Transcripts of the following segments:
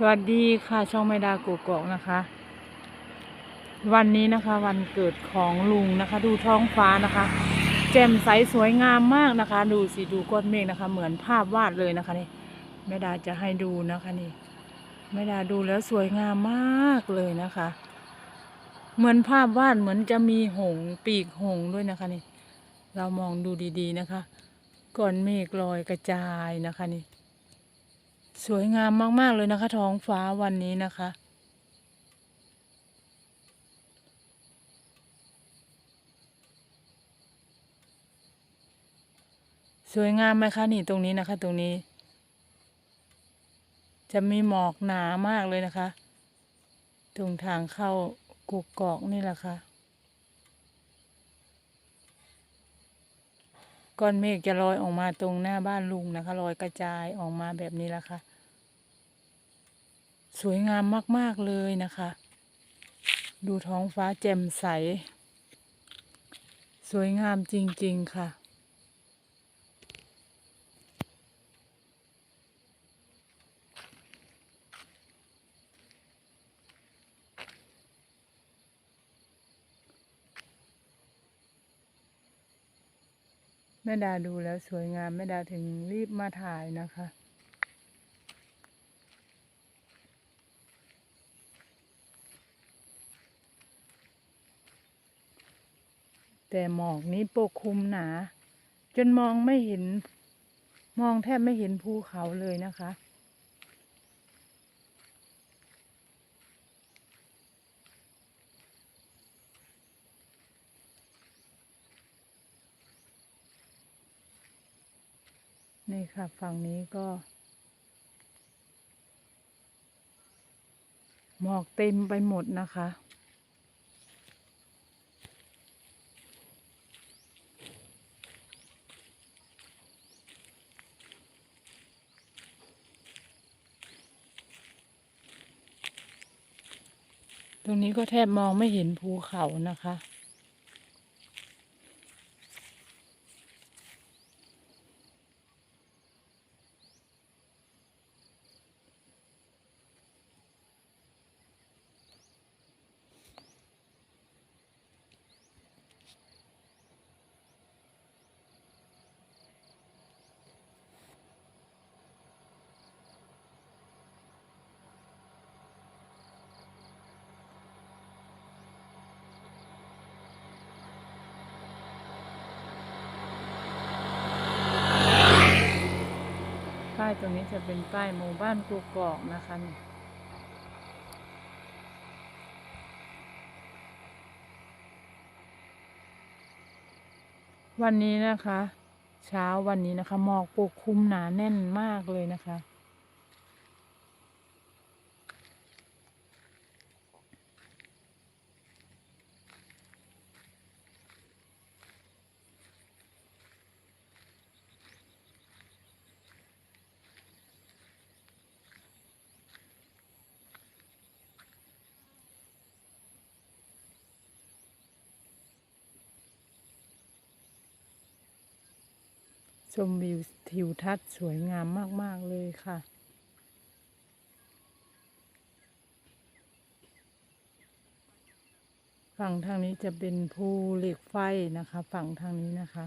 สวัสดีค่ะช่องไม่ดากูกอกนะคะ วันนี้นะคะ วันเกิดของลุงนะคะ ดูท้องฟ้านะคะ แจ่มใสสวยงามมากนะคะ ดูสิดูก้อนเมฆนะคะ เหมือนภาพวาดเลยนะคะนี่แม่ดาจะให้ดูนะคะนี่แม่ดาดูแล้วสวยงามมากเลยนะคะ เหมือนภาพวาดเหมือนจะมีหงปีกหงด้วยนะคะนี่เรามองดูดีๆนะคะ ก้อนเมฆลอยกระจายนะคะนี่ สวยงามมาก ๆ เลยนะคะ ท้องฟ้าวันนี้นะคะ สวยงามไหมคะนี่ตรงนี้นะคะ ตรงนี้ จะมีหมอกหนามากเลยนะคะ ตรงทางเข้ากุกกอกนี่แหละค่ะ ก้อนเมฆจะลอยออกมาตรงหน้าบ้านลุงนะคะลอยกระจายออกมาแบบนี้แหละค่ะ สวยงามมาก ๆ เลยนะคะ ดูท้องฟ้าแจ่มใส สวยงามจริง ๆ ค่ะ ม่ดาดูแล้วสวยงามแม่ดาถึงรีบมาถ่ายนะคะ แต่หมอกนี้ปกคลุมหนา จนมองไม่เห็น มองแทบไม่เห็นภูเขาเลยนะคะ นี่ค่ะ ฝั่งนี้ก็ หมอกเต็มไปหมดนะคะ ตรงนี้ก็แทบมองไม่เห็นภูเขานะคะายตรงนี้จะเป็นป้ายหมู่บ้านกูกอกนะคะนี่วันนี้นะคะ เช้าวันนี้นะคะหมอกปกคลุมหนาแน่นมากเลยนะคะ มวิวทิวทัศน์สวยงามมาก ๆ เลยค่ะ ฝั่งทางนี้จะเป็นภูเหล็กไฟนะคะ ฝั่งทางนี้นะคะ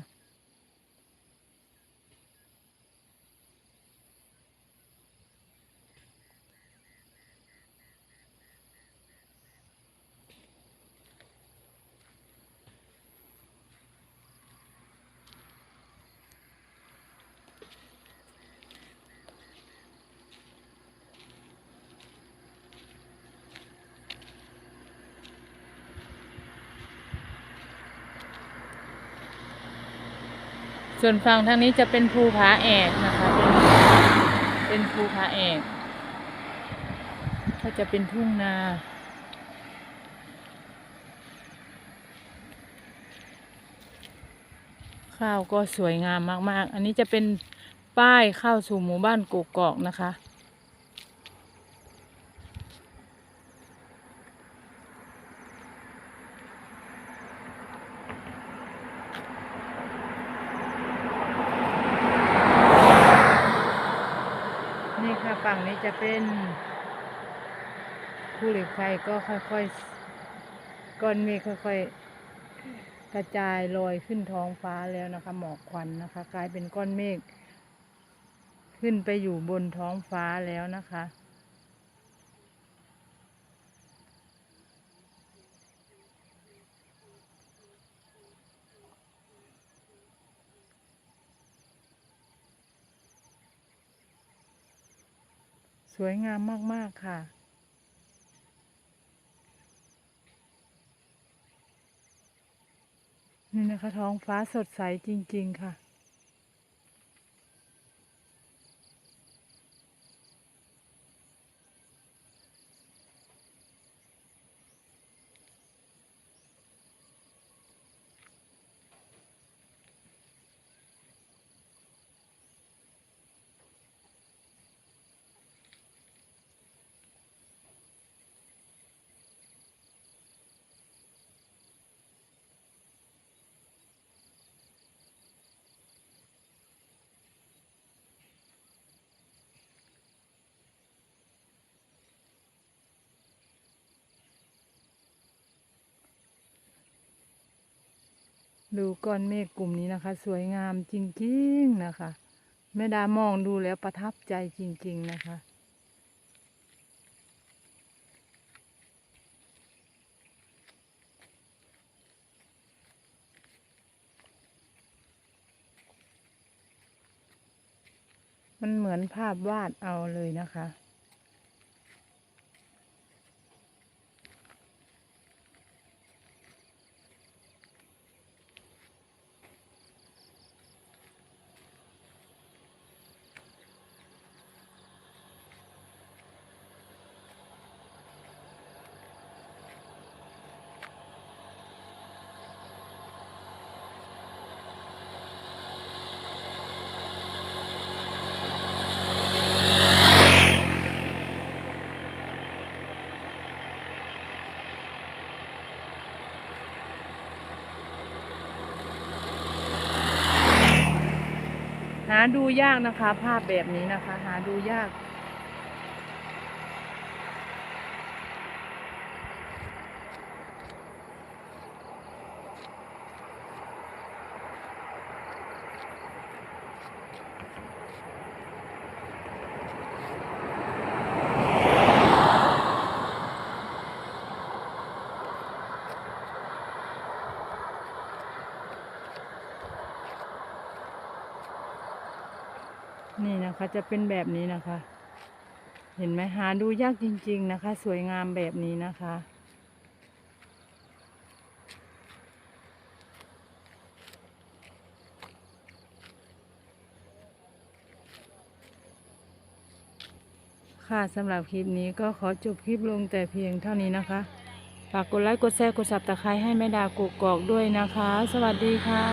ส่วนฝั่งทางนี้จะเป็นภูผาแอกนะคะ เป็นภูผาแอกก็จะเป็นทุ่งนาข้าวก็สวยงามมาก ๆ อันนี้จะเป็นป้ายเข้าสู่หมู่บ้านกกอกนะคะ ถ้าฝั่งนี้จะเป็นภูเหล็กไฟก็ค่อยๆก้อนเมฆค่อยๆ กระจายลอยขึ้นท้องฟ้าแล้วนะคะ หมอกควันนะคะ กลายเป็นก้อนเมฆขึ้นไปอยู่บนท้องฟ้าแล้วนะคะ วยงามมาก ๆ ค่ะ นี่นะคะท้องฟ้าสดใสจริง ๆ ค่ะ ดูก้อนเมฆกลุ่มนี้นะคะ สวยงามจริงๆนะคะแม่ดามองดูแล้วประทับใจจริง ๆ นะคะ มันเหมือนภาพวาดเอาเลยนะคะ ดูยากนะคะ ภาพแบบนี้นะคะ หาดูยาก นี่นะคะจะเป็นแบบนี้นะคะ เห็นไหมหาดูยากจริง ๆนะคะ สวยงามแบบนี้นะคะ ค่ะสำหรับคลิปนี้ก็ขอจบคลิปลงแต่เพียงเท่านี้นะคะฝากกดไลค์กดแชร์กดสับตะไคร้ให้แม่ดากกอกด้วยนะคะ สวัสดีค่ะ